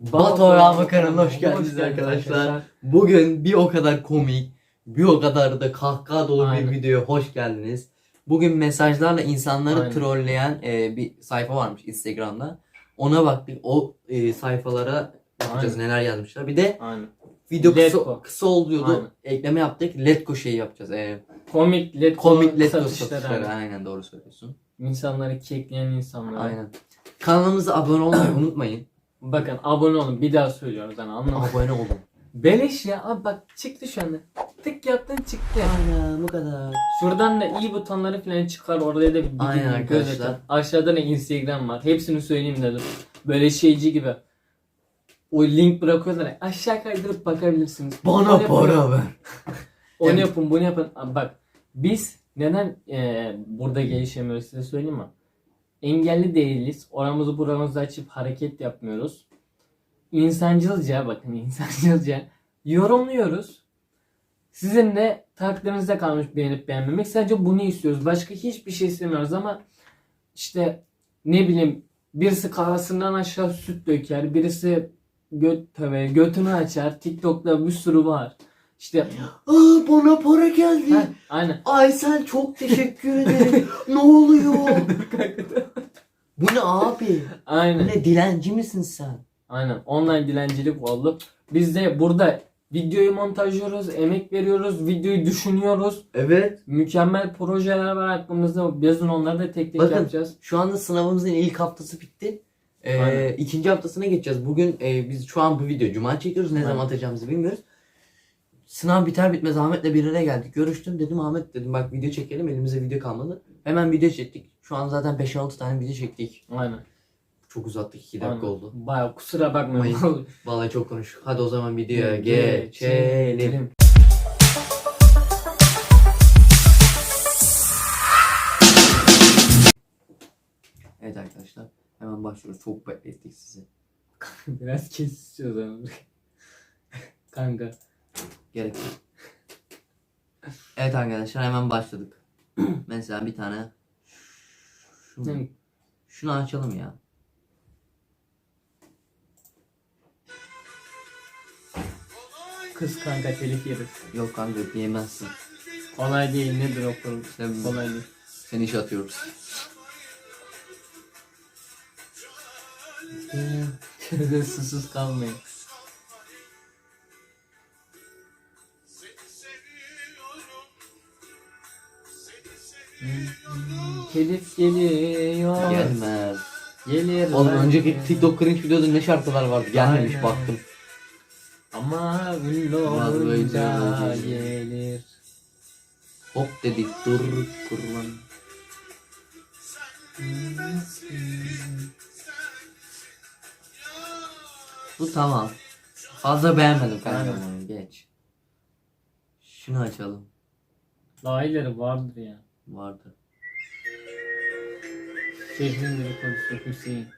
Batu Rama kanalına hoş geldiniz arkadaşlar. Bugün bir o kadar komik, bir o kadar da kahkaha dolu Aynen. bir videoya hoş geldiniz. Bugün mesajlarla insanları Aynen. trolleyen e, bir sayfa varmış Instagram'da. Ona baktık. O e, sayfalara bakacağız Aynen. neler yazmışlar. Bir de Aynen. video kısa, kısa oluyordu. Aynen. Ekleme yaptık. Letgo şeyi yapacağız. E, Komik led komik Letgo satışları. satışları. Aynen doğru söylüyorsun. İnsanları kekleyen insanlar. Aynen. Kanalımıza abone olmayı unutmayın. Bakın abone olun. Bir daha söylüyorum sana anlamadım. abone olun. Beleş ya. Abi bak çıktı şu anda. Tık yaptın çıktı. Aynen bu kadar. Şuradan da iyi butonları falan çıkar. Orada da bir gidin Aynen arkadaşlar. Aşağıda da Instagram var. Hepsini söyleyeyim dedim. Böyle şeyci gibi. O link bırakıyorlar. Aşağı kaydırıp bakabilirsiniz. Bana Onu yapın, para ver. Onu yapın bunu yapın. Abi Bak biz neden eee, burada gelişemiyoruz size söyleyeyim mi? Engelli değiliz. Oramızı buramızı açıp hareket yapmıyoruz. İnsancılca bakın insancılca yorumluyoruz. Sizin de takdirinizde kalmış beğenip beğenmemek. Sadece bunu istiyoruz. Başka hiçbir şey istemiyoruz ama işte ne bileyim birisi kafasından aşağı süt döker. Birisi göt töve, götünü açar. TikTok'ta bir sürü var. İşte Aa bana para geldi. ha, aynen. Aysel çok teşekkür ederim. ne oluyor? Bu ne abi? Bu Aynen. ne dilenci misin sen? Aynen. Online dilencilik oldu. Biz de burada videoyu montajlıyoruz, emek veriyoruz, videoyu düşünüyoruz. Evet. Mükemmel projeler var aklımızda. Yazın onları da tek tek Bakın. yapacağız. Şu anda sınavımızın ilk haftası bitti. Ee, Aynen. ikinci haftasına geçeceğiz. Bugün e, biz şu an bu video cuma çekiyoruz. Ne Aynen. zaman atacağımızı bilmiyoruz. Sınav biter bitmez Ahmet'le bir araya geldik. Görüştüm dedim Ahmet dedim bak video çekelim elimizde video kalmadı. Hemen video çektik. Şu an zaten 5-6 tane video çektik. Aynen. Çok uzattık 2 dakika Aynen. oldu. Baya kusura bakmayın. Vallahi çok konuştuk. Hadi o zaman videoya geçelim. Evet arkadaşlar hemen başlıyoruz. Çok beklettik sizi. Biraz kes istiyoruz. Kanka. Gerek yok. Evet arkadaşlar hemen başladık. Mesela bir tane şunu, şunu açalım ya. Kız kanka telif yeriz. Yok kanka yemezsin. Kolay değil nedir o? İşte Kolay değil. seni işe atıyoruz. Şöyle susuz kalmayın. Telif geliyor. Gelmez. Gelir. Oğlum belki. önceki TikTok cringe videoda ne şarkılar vardı gelmemiş Aynen. baktım. Ama ünlü olunca gelir. Hop dedik dur kurban. Bu tamam. Fazla beğenmedim kanka bunu geç. Şunu açalım. Daha ileri vardır ya. Vardı. Şehrin dedikodusu Hüseyin.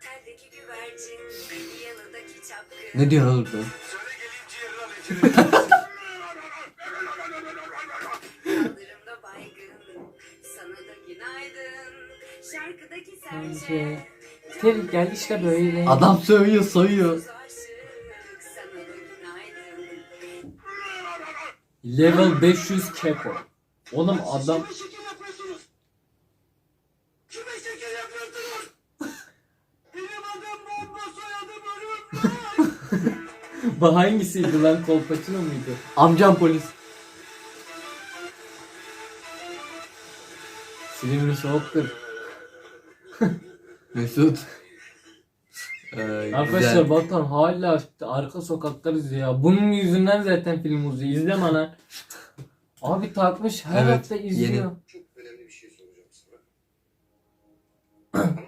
Ne diyorsun oğlum. Şarkıdaki serçe, Telif gel işte böyle. Adam sövüyor soyuyor. Level 500 keko. Oğlum adam bu hangisiydi lan Kolpaçino muydu? Amcam polis. Silivri soğuktur. Mesut. Ee, Arkadaşlar güzel. Batuhan hala arka sokaklarız ya. Bunun yüzünden zaten film uzuyor. İzleme lan. Abi takmış her Evet, hafta izliyor. yeni. Çok önemli bir şey soracağım sana.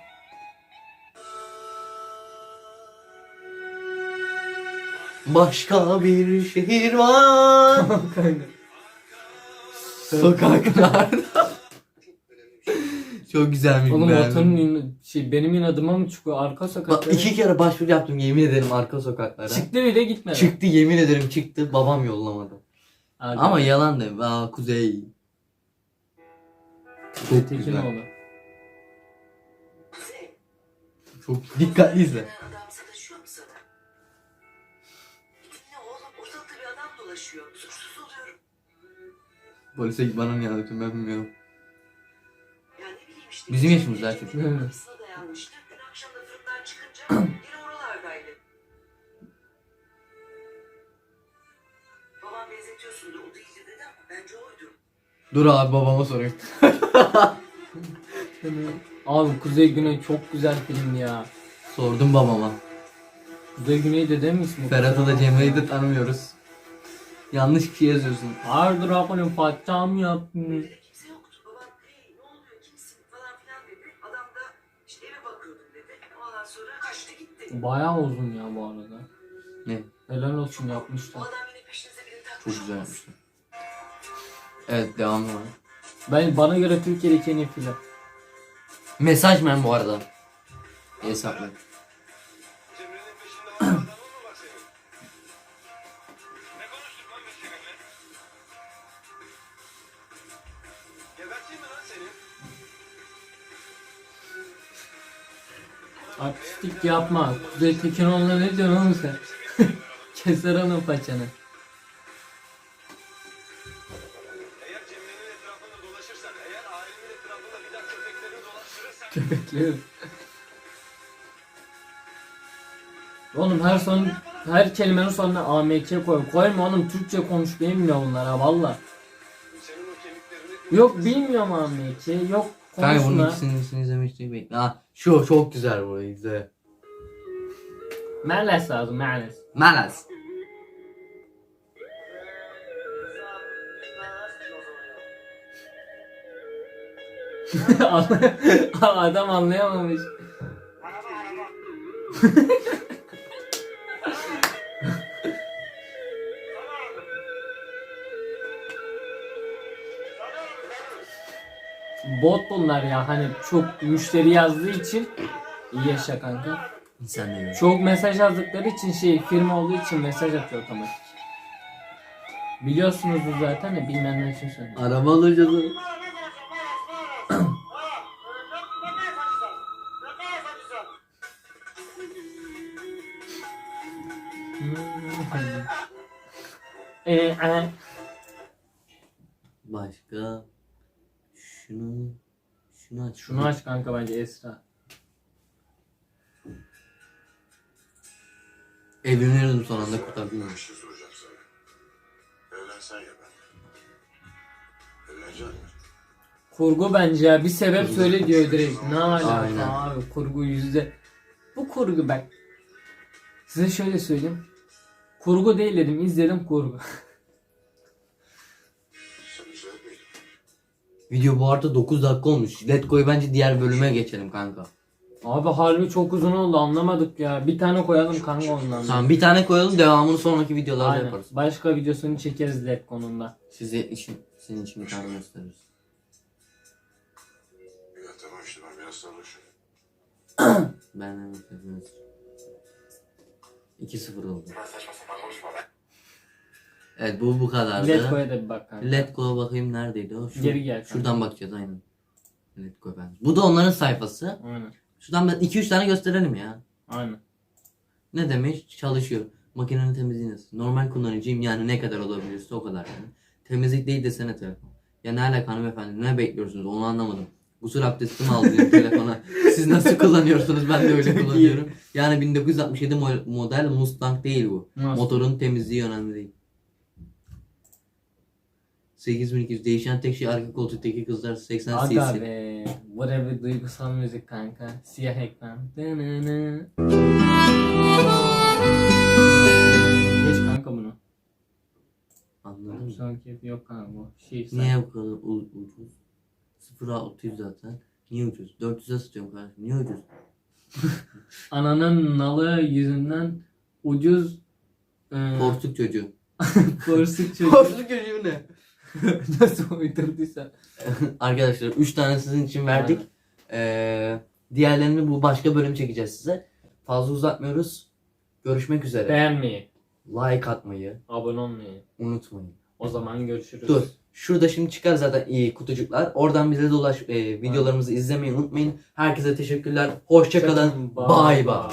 Başka bir şehir var. Sokaklarda. Çok güzelmiş. Oğlum beğendim. in- şey, benim inadıma mı çıkıyor arka Bak sokaklara? iki kere başvuru yaptım yemin ederim arka sokaklara. Çıktı bir de gitmedi. Çıktı yemin ederim çıktı. Babam yollamadı. Abi, Ama yalan de. Aa kuzey. Çok güzel. Tekinoğlu. Kuzey, Çok dikkatli izle. Dolaşıyor. Suçsuz oluyorum. Polise git bana niye anlatıyorsun ben bilmiyorum. Ya ne bileyim işte. Bizim yaşımızda çocuk. Kapısına dayanmıştı. Dün akşam da fırından çıkınca yine oralardaydı. Babam benzetiyorsundur, o değildi dedi ama bence oydu. Dur abi babama sorayım. Abi Kuzey Güney çok güzel film ya. Sordum babama. Kuzey Güney de değil mi ismi? Ferhat'ı da Cemre'yi de tanımıyoruz. Yanlış bir şey yazıyorsun. Hardır Hakan'ın Fatih'm yapmış. Evde kimse yoktu. Babam hey ne oluyor kimsin falan filan dedi. Adam da işte eve bakıyordum dedi. Ondan sonra kaçtı gitti. Bayağı uzun ya bu arada. Ne? Helal olsun O yapmışlar. adam yine peşinize birini takmış Çok güzel yapmışlar. Evet devam var. Ben bana göre Türkiye'deki en iyi film. Mesaj men bu arada. Hesapla. Artistik yapma. Kuzey Tekinoğlu'na ne diyorsun oğlum sen? Keser onun paçanı. Köpeklerim. Oğlum her son her kelimenin sonuna AMK koy. Koyma oğlum Türkçe konuş bilmiyor bunlar ha valla. Yok bilmiyorum AMK yok Kanka bunun ikisini, ikisini izlemiştik bekle. Ha, şu çok güzel bu güzel. Meles lazım meles. Malas. Adam anlayamamış. Bot bunlar ya hani çok müşteri yazdığı için iyi yaşa kanka. Sen de gör. Çok mesaj yazdıkları için şey firma olduğu için mesaj atıyor otomatik. Biliyorsunuzdur zaten de bilmeyenler için söylüyorum. Araba alacağız. Ee, e, Başka. Şunu. Şunu aç. şunu aç kanka bence Esra. Evlenirdim son anda kurtardım. Bir şey soracağım sana. Evlensen ya ben. Evleneceksin mi? Kurgu bence ya bir sebep söyle diyor direkt. Ne alaka abi kurgu yüzde. Bu kurgu bak. Size şöyle söyleyeyim. Kurgu değil dedim izledim kurgu. Video bu arada 9 dakika olmuş. Let Go'yu bence diğer bölüme geçelim kanka. Abi harbi çok uzun oldu anlamadık ya. Bir tane koyalım kanka ondan. Tamam bir tane koyalım devamını sonraki videolarda Aynen. yaparız. Başka videosunu çekeriz LED konunda. Size için, senin için bir tane gösteririz. Ya tamam işte ben biraz sarhoşum. Ben de yapıyoruz. 2-0 oldu. Ben saçma sapan konuşma be. Evet bu bu kadardı. LED koya da bir bak kanka. Let Go'ya bakayım neredeydi o? Şu- Geri gel kanka. Şuradan bakacağız aynen. Let Go ben. Bu da onların sayfası. Aynen. Şuradan ben 2-3 tane gösterelim ya. Aynen. Ne demiş? Çalışıyor. Makinenin temizliği nasıl? Normal kullanıcıyım yani ne kadar olabilirse o kadar yani. Temizlik değil desene telefon. Ya ne alaka hanımefendi ne bekliyorsunuz onu anlamadım. Gusül abdesti mi aldın telefona? Siz nasıl kullanıyorsunuz ben de öyle kullanıyorum. Yani 1967 mo- model Mustang değil bu. Nasıl? Motorun temizliği önemli değil. 8200 değişen tek şey arka koltuktaki kızlar 80 Aga cc. be. Whatever duygusal müzik kanka. Siyah ekran. Dınını. Geç kanka bunu. Anladın mı? Sonraki yok kanka bu. Şey, Niye bu kadar u- ucuz? 0 600 zaten. Niye ucuz? 400'e satıyorum kardeşim. Niye ucuz? Ananın nalı yüzünden ucuz e, Porsuk çocuğu. porsuk çocuğu. Porsuk çocuğu ne? Nasıl uydurduysa. Arkadaşlar 3 tane sizin için verdik. Ee, diğerlerini bu başka bölüm çekeceğiz size. Fazla uzatmıyoruz. Görüşmek üzere. Beğenmeyi, Like atmayı abone olmayı. unutmayın. O zaman görüşürüz. Dur. Şurada şimdi çıkar zaten iyi kutucuklar. Oradan bize dolaş e, videolarımızı izlemeyi unutmayın. Herkese teşekkürler. Hoşça kalın. Bay bay.